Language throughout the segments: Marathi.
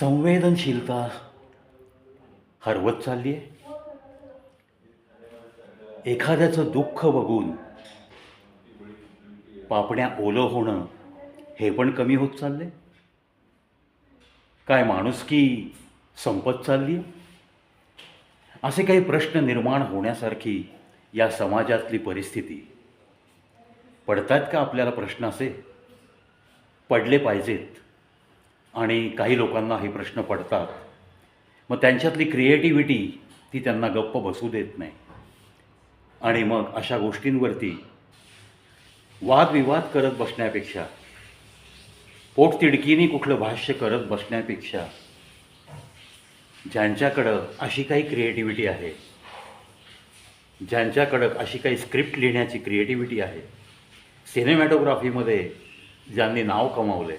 संवेदनशीलता हरवत चालली आहे एखाद्याचं दुःख बघून पापण्या ओलं होणं हे पण कमी होत चालले काय माणुसकी संपत चालली असे काही प्रश्न निर्माण होण्यासारखी या समाजातली परिस्थिती. पडतात का आपल्याला प्रश्न असे? पडले पाहिजेत. आणि काही लोकांना हे प्रश्न पडतात. मग त्यांच्यातली क्रिएटिव्हिटी ती त्यांना गप्प बसू देत नाही. आणि मग अशा गोष्टींवरती वादविवाद करत बसण्यापेक्षा पोटतिडकीने कुठलं भाष्य करत बसण्यापेक्षा ज्यांच्याकडं अशी काही क्रिएटिव्हिटी आहे ज्यांच्याकडं अशी काही स्क्रिप्ट लिहिण्याची क्रिएटिव्हिटी आहे सिनेमॅटोग्राफीमध्ये ज्यांनी नाव कमावले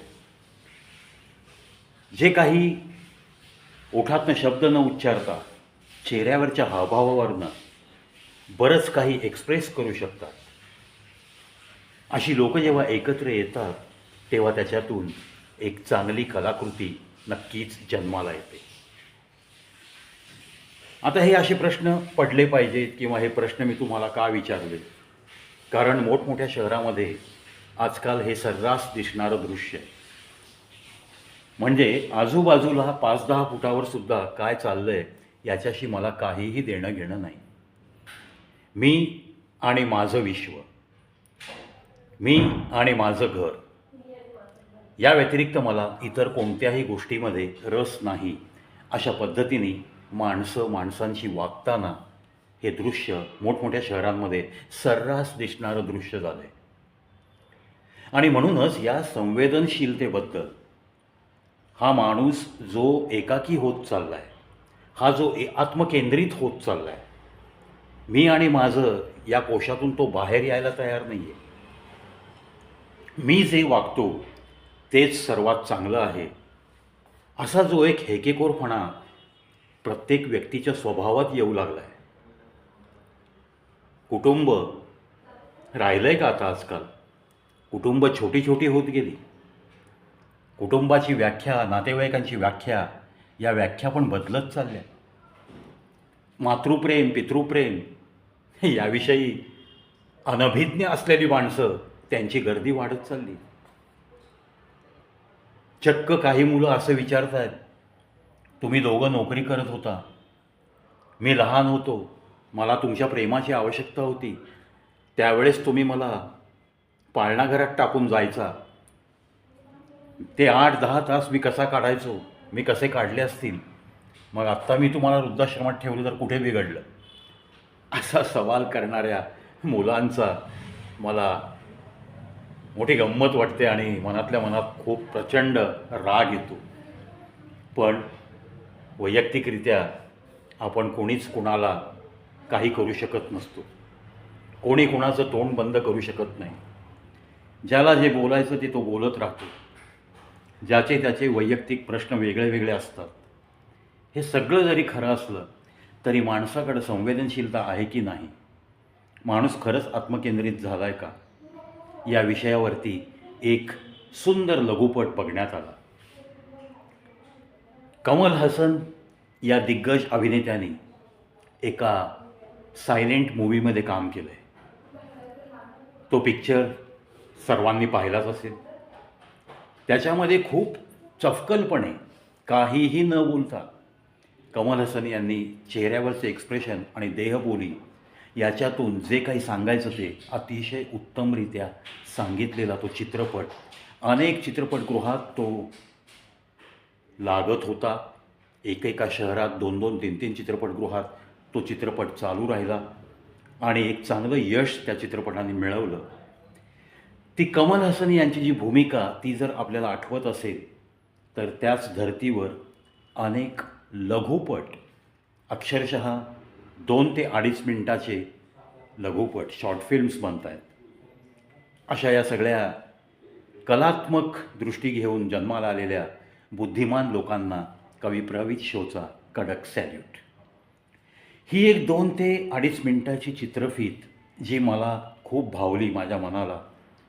जे काही ओठातनं शब्द न उच्चारता चेहऱ्यावरच्या हावभावावरनं बरंच काही एक्सप्रेस करू शकतात. अशी लोक जेव्हा एकत्र येतात तेव्हा त्याच्यातून एक चांगली कलाकृती नक्कीच जन्माला येते. आता हे असे प्रश्न पडले पाहिजेत किंवा हे प्रश्न मी तुम्हाला का विचारले? कारण मोठमोठ्या शहरामध्ये आजकाल हे सर्रास दिसणारं दृश्य आहे. म्हणजे आजूबाजूला पाच दहा फुटावर सुद्धा काय चाललं आहे याच्याशी मला काहीही देणं घेणं नाही. मी आणि माझं विश्व. मी आणि माझं घर. या व्यतिरिक्त मला इतर कोणत्याही गोष्टीमध्ये रस नाही. अशा पद्धतीने माणसं माणसांशी वागताना हे दृश्य मोठमोठ्या शहरांमध्ये सर्रास दिसणारं दृश्य झालं आहे आणि म्हणूनच या संवेदनशीलतेबद्दल हा माणूस जो एकाकी होत चालला आहे हा जो ए आत्मकेंद्रित होत चालला आहे मी आणि माझं या कोशातून तो बाहेर यायला तयार नाही आहे मी जे वागतो तेच सर्वात चांगलं आहे. असा जो एक हेकेकोरपणा प्रत्येक व्यक्तीच्या स्वभावात येऊ लागला आहे कुटुंब राहिलं आहे का आता आजकाल? कुटुंब छोटी छोटी होत गेली. कुटुंबाची व्याख्या नातेवाईकांची व्याख्या या व्याख्या पण बदलत चालल्या. मातृप्रेम पितृप्रेम याविषयी अनभिज्ञ असलेली माणसं त्यांची गर्दी वाढत चालली. चक्क काही मुलं असं विचारत आहेत तुम्ही दोघं नोकरी करत होता. मी लहान होतो. मला तुमच्या प्रेमाची आवश्यकता होती. त्यावेळेस तुम्ही मला पाळणाघरात टाकून जायचा. ते आठ दहा तास मी कसा काढायचो मी कसे काढले असतील मग आत्ता मी तुम्हाला वृद्धाश्रमात ठेवलं तर कुठे बिघडलं? असा सवाल करणाऱ्या मुलांचा मला मोठी गंमत वाटते आणि मनातल्या मनात खूप प्रचंड राग येतो. पण वैयक्तिकरित्या आपण कोणीच कुणाला काही करू शकत नसतो. कोणी कुणाचं तोंड बंद करू शकत नाही. ज्याला जे बोलायचं ते तो बोलत राहतो. ज्याचे त्याचे वैयक्तिक प्रश्न वेगळे वेगळे असतात. हे सगळं जरी खरं असलं तरी माणसाकडं संवेदनशीलता आहे की नाही? माणूस खरंच आत्मकेंद्रित झाला आहे का? या विषयावरती एक सुंदर लघुपट बघण्यात आला. कमल हसन या दिग्गज अभिनेत्याने एका सायलेंट मूवीमध्ये काम केलं आहे तो पिक्चर सर्वांनी पाहिलाच असेल. त्याच्यामध्ये खूप चफकलपणे काहीही न बोलता कमल हसन यांनी चेहऱ्यावरचे एक्सप्रेशन आणि देहबोली याच्यातून जे काही सांगायचं ते अतिशय उत्तमरित्या सांगितलेला तो चित्रपट. अनेक चित्रपटगृहात तो लागत होता. एकेका शहरात दोन दोन तीन तीन चित्रपटगृहात तो चित्रपट चालू राहिला आणि एक चांगलं यश त्या चित्रपटाने मिळवलं. ती कमल हसन यांची जी भूमिका ती जर आपल्याला आठवत असेल तर त्याच धर्तीवर अनेक लघुपट अक्षरशः दोन ते अडीच मिनटाचे लघुपट शॉर्ट फिल्म्स बनत आहेत अशा या सगळ्या कलात्मक दृष्टी घेऊन जन्माला आलेल्या बुद्धिमान लोकांना कवी प्रवीत शोचा कडक सॅल्यूट ही एक दोन ते अडीच मिनटाची चित्रफीत जी मला खूप भावली माझ्या मनाला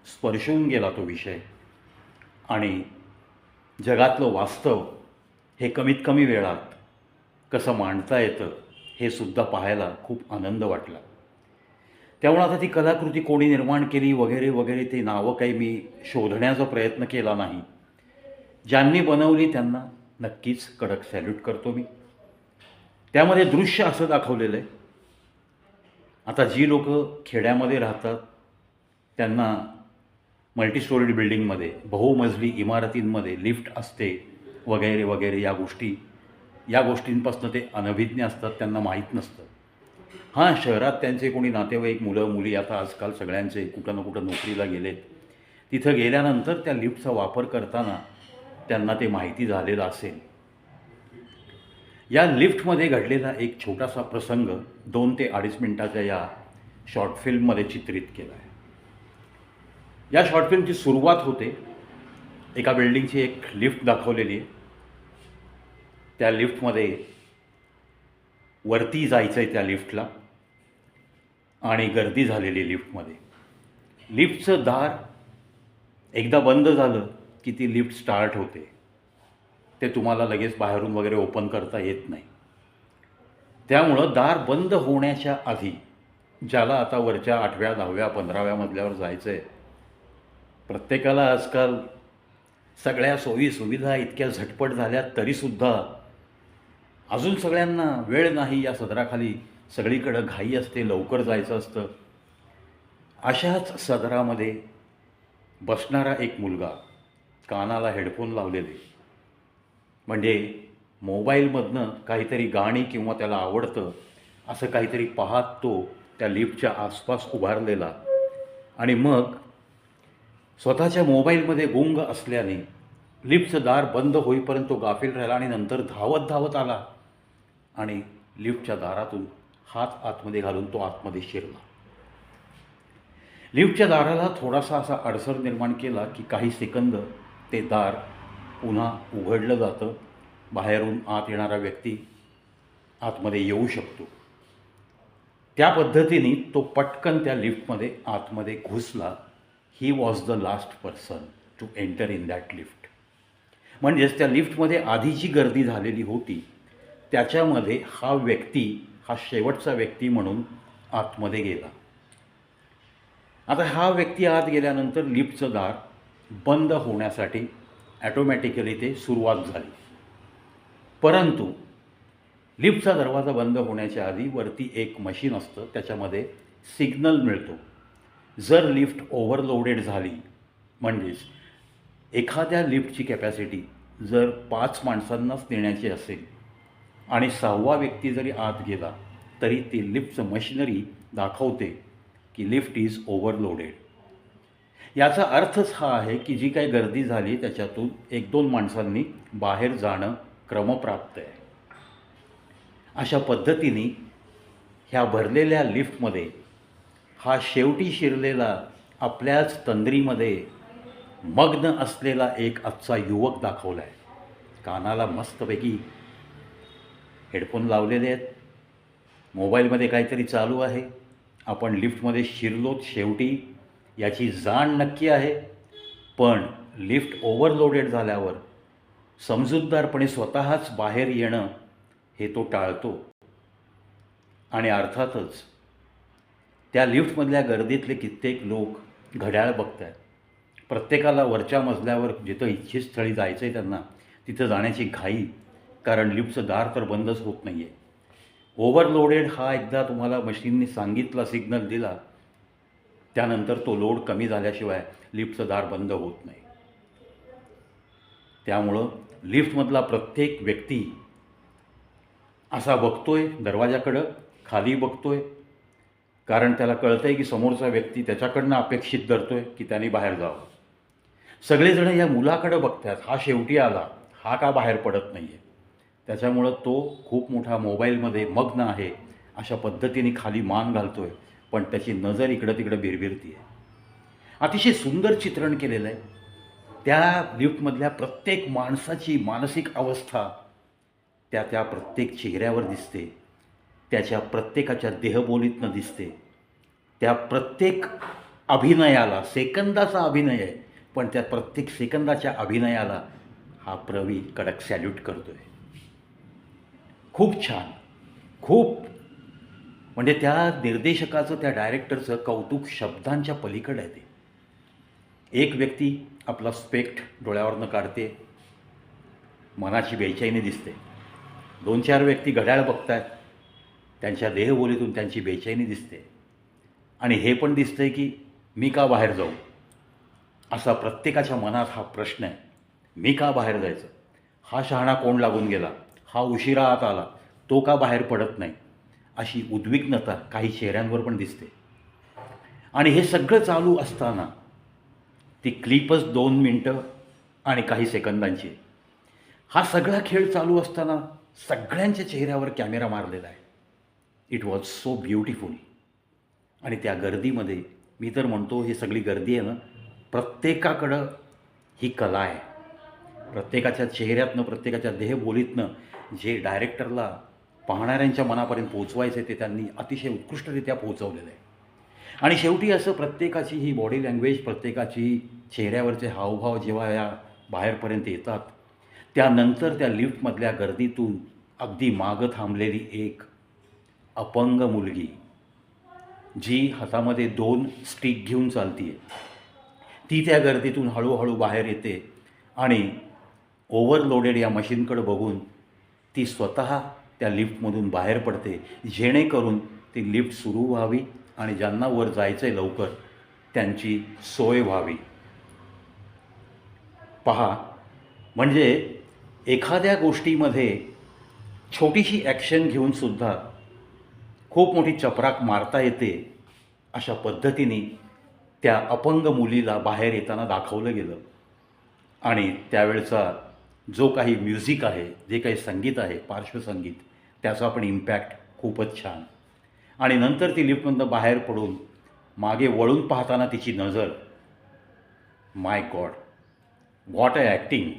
स्पर्शून गेला तो विषय. आणि जगातलं वास्तव हे कमीत कमी वेळात कसं मांडता येतं हे सुद्धा पाहायला खूप आनंद वाटला. त्यामुळे आता ती कलाकृती कोणी निर्माण केली वगैरे वगैरे ते नावं काही मी शोधण्याचा प्रयत्न केला नाही. ज्यांनी बनवली त्यांना नक्कीच कडक सॅल्यूट करतो मी. त्यामध्ये दृश्य असं दाखवलेलं आहे. आता जी लोक खेड्यामध्ये राहतात त्यांना मल्टीस्टोरीड बिल्डिंगमध्ये बहुमजली इमारतींमध्ये लिफ्ट असते वगैरे वगैरे या गोष्टी. या गोष्टींपासून ते अनभिज्ञ असतात त्यांना माहीत नसतं. हां शहरात त्यांचे कोणी नातेवाईक मुलं मुली आता आजकाल सगळ्यांचे कुठं ना कुठं नोकरीला गेलेत. तिथं गेल्यानंतर त्या लिफ्टचा वापर करताना त्यांना ते माहिती झालेलं असेल. या लिफ्टमध्ये घडलेला एक छोटासा प्रसंग दोन ते अडीच मिनटाच्या या शॉर्ट फिल्ममध्ये चित्रित केला आहे या शॉर्ट फिल्मची सुरुवात होते. एका बिल्डिंगची एक लिफ्ट दाखवलेली आहे. त्या लिफ्टमध्ये वरती जायचं आहे त्या लिफ्टला आणि गर्दी झालेली लिफ्टमध्ये लिफ्टचं दार एकदा बंद झालं की ती लिफ्ट स्टार्ट होते. ते तुम्हाला लगेच बाहेरून वगैरे ओपन करता येत नाही. त्यामुळं दार बंद होण्याच्या आधी ज्याला आता वरच्या आठव्या दहाव्या पंधराव्या मजल्यावर जायचं आहे प्रत्येकाला आजकाल सगळ्या सोयी सुविधा इतक्या झटपट झाल्या तरीसुद्धा अजून सगळ्यांना वेळ नाही या सदराखाली. सगळीकडं घाई असते लवकर जायचं असतं. अशाच सदरामध्ये बसणारा एक मुलगा कानाला हेडफोन लावलेले. म्हणजे मोबाईलमधनं काहीतरी गाणी किंवा त्याला आवडतं असं काहीतरी पाहत तो त्या लिफ्टच्या आसपास उभारलेला. आणि मग स्वतःच्या मोबाईलमध्ये गुंग असल्याने लिफ्टचं दार बंद होईपर्यंत तो गाफील राहिला आणि नंतर धावत धावत आला. आणि लिफ्टच्या दारातून हात आतमध्ये घालून तो आतमध्ये शिरला. लिफ्टच्या दाराला थोडासा असा अडसर निर्माण केला की काही सेकंद ते दार पुन्हा उघडलं जातं. बाहेरून आत येणारा व्यक्ती आतमध्ये येऊ शकतो. त्या पद्धतीने तो पटकन त्या लिफ्टमध्ये आतमध्ये घुसला. He was the last person to enter in that lift म्हणजेच त्या लिफ्टमध्ये आधी जी गर्दी झालेली होती. त्याच्यामध्ये हा व्यक्ती हा शेवटचा व्यक्ती म्हणून आतमध्ये गेला. आता हा व्यक्ती आत गेल्यानंतर लिफ्टचं दार बंद होण्यासाठी ॲटोमॅटिकली ते सुरुवात झाली. परंतु लिफ्टचा दरवाजा बंद होण्याच्या आधी वरती एक मशीन असतं त्याच्यामध्ये सिग्नल मिळतो. जर लिफ्ट ओव्हरलोडेड झाली म्हणजेच एखाद्या लिफ्टची कॅपॅसिटी जर पाच माणसांनाच नेण्याची असेल आणि सहावा व्यक्ती जरी आत गेला तरी ती लिफ्टचं मशिनरी दाखवते की लिफ्ट इज ओव्हरलोडेड. याचा अर्थच हा आहे की जी काही गर्दी झाली त्याच्यातून एक दोन माणसांनी बाहेर जाणं क्रमप्राप्त आहे. अशा पद्धतीने ह्या भरलेल्या लिफ्टमध्ये हा शेवटी शिरलेला आपल्याच तंद्रीमध्ये मग्न असलेला एक आजचा युवक दाखवला आहे कानाला मस्तपैकी हेडफोन लावलेले आहेत. मोबाईलमध्ये काहीतरी चालू आहे. आपण लिफ्टमध्ये शिरलोत शेवटी. याची जाण नक्की आहे. पण लिफ्ट ओव्हरलोडेड झाल्यावर समजूतदारपणे स्वतःच बाहेर येणं हे तो टाळतो. आणि अर्थातच त्या लिफ्टमधल्या गर्दीतले कित्येक लोक घड्याळ बघत आहेत प्रत्येकाला वरच्या मजल्यावर जिथं इच्छित स्थळी जायचं आहे त्यांना तिथं जाण्याची घाई कारण लिफ्टचं दार तर बंदच होत नाही आहे ओव्हरलोडेड हा एकदा तुम्हाला मशीनने सांगितला सिग्नल दिला त्यानंतर तो लोड कमी झाल्याशिवाय लिफ्टचं दार बंद होत नाही. त्यामुळं लिफ्टमधला प्रत्येक व्यक्ती असा बघतोय दरवाजाकडं खाली बघतोय कारण त्याला कळतं आहे की समोरचा व्यक्ती त्याच्याकडनं अपेक्षित धरतो आहे की त्याने बाहेर जावं. सगळेजण या मुलाकडं बघतात हा शेवटी आला हा का बाहेर पडत नाही आहे त्याच्यामुळं तो खूप मोठा मोबाईलमध्ये मग्न आहे अशा पद्धतीने खाली मान घालतो आहे पण त्याची नजर इकडं तिकडं भिरभिरती आहे अतिशय सुंदर चित्रण केलेलं आहे. त्या लिफ्टमधल्या प्रत्येक माणसाची मानसिक अवस्था त्या त्या प्रत्येक चेहऱ्यावर दिसते. त्याच्या प्रत्येकाच्या देहबोलीतनं दिसते. त्या प्रत्येक अभिनयाला सेकंदाचा अभिनय आहे पण त्या प्रत्येक सेकंदाच्या अभिनयाला हा प्रवी कडक सॅल्यूट करतो आहे खूप छान. खूप. म्हणजे त्या निर्देशकाचं त्या डायरेक्टरचं कौतुक शब्दांच्या पलीकडे आहे ते. एक व्यक्ती आपला स्पेक्ट डोळ्यावरनं काढते. मनाची बेचैनी दिसते. दोन चार व्यक्ती घड्याळ बघतायत. त्यांच्या देहबोलीतून त्यांची बेचैनी दिसते. आणि हे पण दिसतंय की मी का बाहेर जाऊ? असा प्रत्येकाच्या मनात हा प्रश्न आहे. मी का बाहेर जायचं? हा शहाणा कोण लागून गेला? हा उशिरा आत आला. तो का बाहेर पडत नाही? अशी उद्विग्नता काही चेहऱ्यांवर पण दिसते. आणि हे सगळं चालू असताना ती क्लिपच दोन मिनटं आणि काही सेकंदांची. हा सगळा खेळ चालू असताना सगळ्यांच्या चेहऱ्यावर कॅमेरा मारलेला आहे. इट वॉज सो ब्युटिफुल आणि त्या गर्दीमध्ये मी तर म्हणतो ही सगळी गर्दी आहे ना प्रत्येकाकडं ही कला आहे. प्रत्येकाच्या चेहऱ्यातनं प्रत्येकाच्या देहबोलीतनं जे डायरेक्टरला पाहणाऱ्यांच्या मनापर्यंत पोहोचवायचे ते त्यांनी अतिशय उत्कृष्टरित्या पोहोचवलेलं आहे. आणि शेवटी असं प्रत्येकाची ही बॉडी लँग्वेज प्रत्येकाची चेहऱ्यावरचे हावभाव जेव्हा या बाहेरपर्यंत येतात त्यानंतर त्या लिफ्टमधल्या गर्दीतून अगदी मागं थांबलेली एक अपंग मुलगी जी हातामध्ये दोन स्टिक घेऊन चालती आहे ती त्या गर्दीतून हळूहळू बाहेर येते आणि ओव्हरलोडेड या मशीनकडे बघून ती स्वतः त्या लिफ्टमधून बाहेर पडते. जेणेकरून ती लिफ्ट सुरू व्हावी आणि ज्यांना वर जायचं आहे लवकर त्यांची सोय व्हावी. पहा म्हणजे एखाद्या गोष्टीमध्ये छोटीशी ॲक्शन घेऊनसुद्धा खूप मोठी चपराक मारता येते अशा पद्धतीने त्या अपंग मुलीला बाहेर येताना दाखवलं गेलं. आणि त्यावेळचा जो काही म्युझिक आहे जे काही संगीत आहे पार्श्वसंगीत त्याचा पण इम्पॅक्ट खूपच छान. आणि नंतर ती लिफ्टमधनं बाहेर पडून मागे वळून पाहताना तिची नजर my god what a acting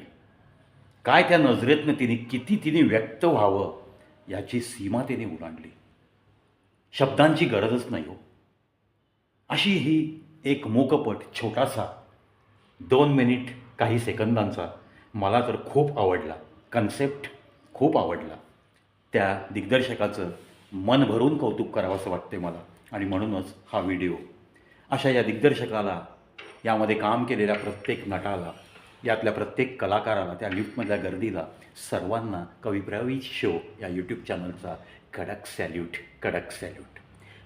काय त्या नजरेतनं तिने किती तिने व्यक्त व्हावं याची सीमा तिने ओलांडली. शब्दांची गरजच नाही हो. अशी ही एक मूकपट छोटासा दोन मिनिट काही सेकंदांचा मला तर खूप आवडला. कन्सेप्ट खूप आवडला. त्या दिग्दर्शकाचं मन भरून कौतुक करावंसं वाटते मला. आणि म्हणूनच हा व्हिडिओ. अशा या दिग्दर्शकाला यामध्ये काम केलेल्या प्रत्येक नटाला यातल्या प्रत्येक कलाकाराला त्या लिफ्टमधल्या गर्दीला सर्वांना कविप्रवी शो या यूट्यूब चॅनलचा कडक सॅल्यूट कडक सॅल्यूट.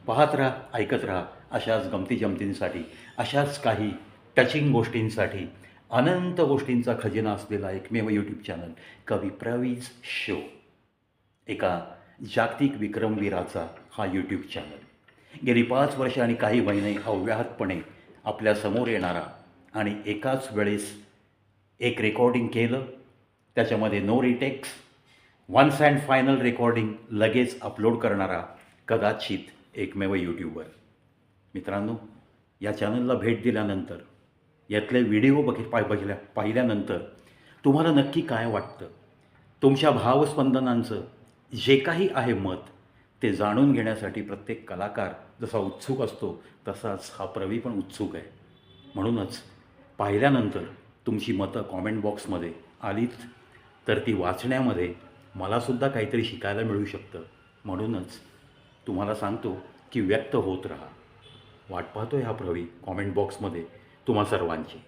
पाहत राहा ऐकत राहा अशाच गमती जमतींसाठी अशाच काही टचिंग गोष्टींसाठी अनंत गोष्टींचा खजिना असलेला एकमेव यूट्यूब चॅनल कवी प्रवीज शो. एका जागतिक विक्रमवीराचा हा यूट्यूब चॅनल गेली पाच वर्ष आणि काही महिने अव्याहतपणे आपल्यासमोर येणारा आणि एकाच वेळेस एक रेकॉर्डिंग केलं त्याच्यामध्ये no retakes once and final recording लगेच अपलोड करणारा कदाचित एकमेव यूट्यूबर मित्रांनो या चॅनलला भेट दिल्यानंतर यातले व्हिडिओ बघि पाय बघितल्या पाहिल्यानंतर तुम्हाला नक्की काय वाटतं? तुमच्या भावस्पंदनांचं जे काही आहे मत ते जाणून घेण्यासाठी प्रत्येक कलाकार जसा उत्सुक असतो तसाच हा प्रवी पण उत्सुक आहे. म्हणूनच पाहिल्यानंतर तुमची मतं कॉमेंट बॉक्समध्ये आलीत तर ती वाचण्यामध्ये मलासुद्धा काहीतरी शिकायला मिळू शकतं. म्हणूनच तुम्हाला सांगतो की व्यक्त होत राहा. वाट पाहतो हा प्रवी कॉमेंट बॉक्समध्ये तुम्हा सर्वांची.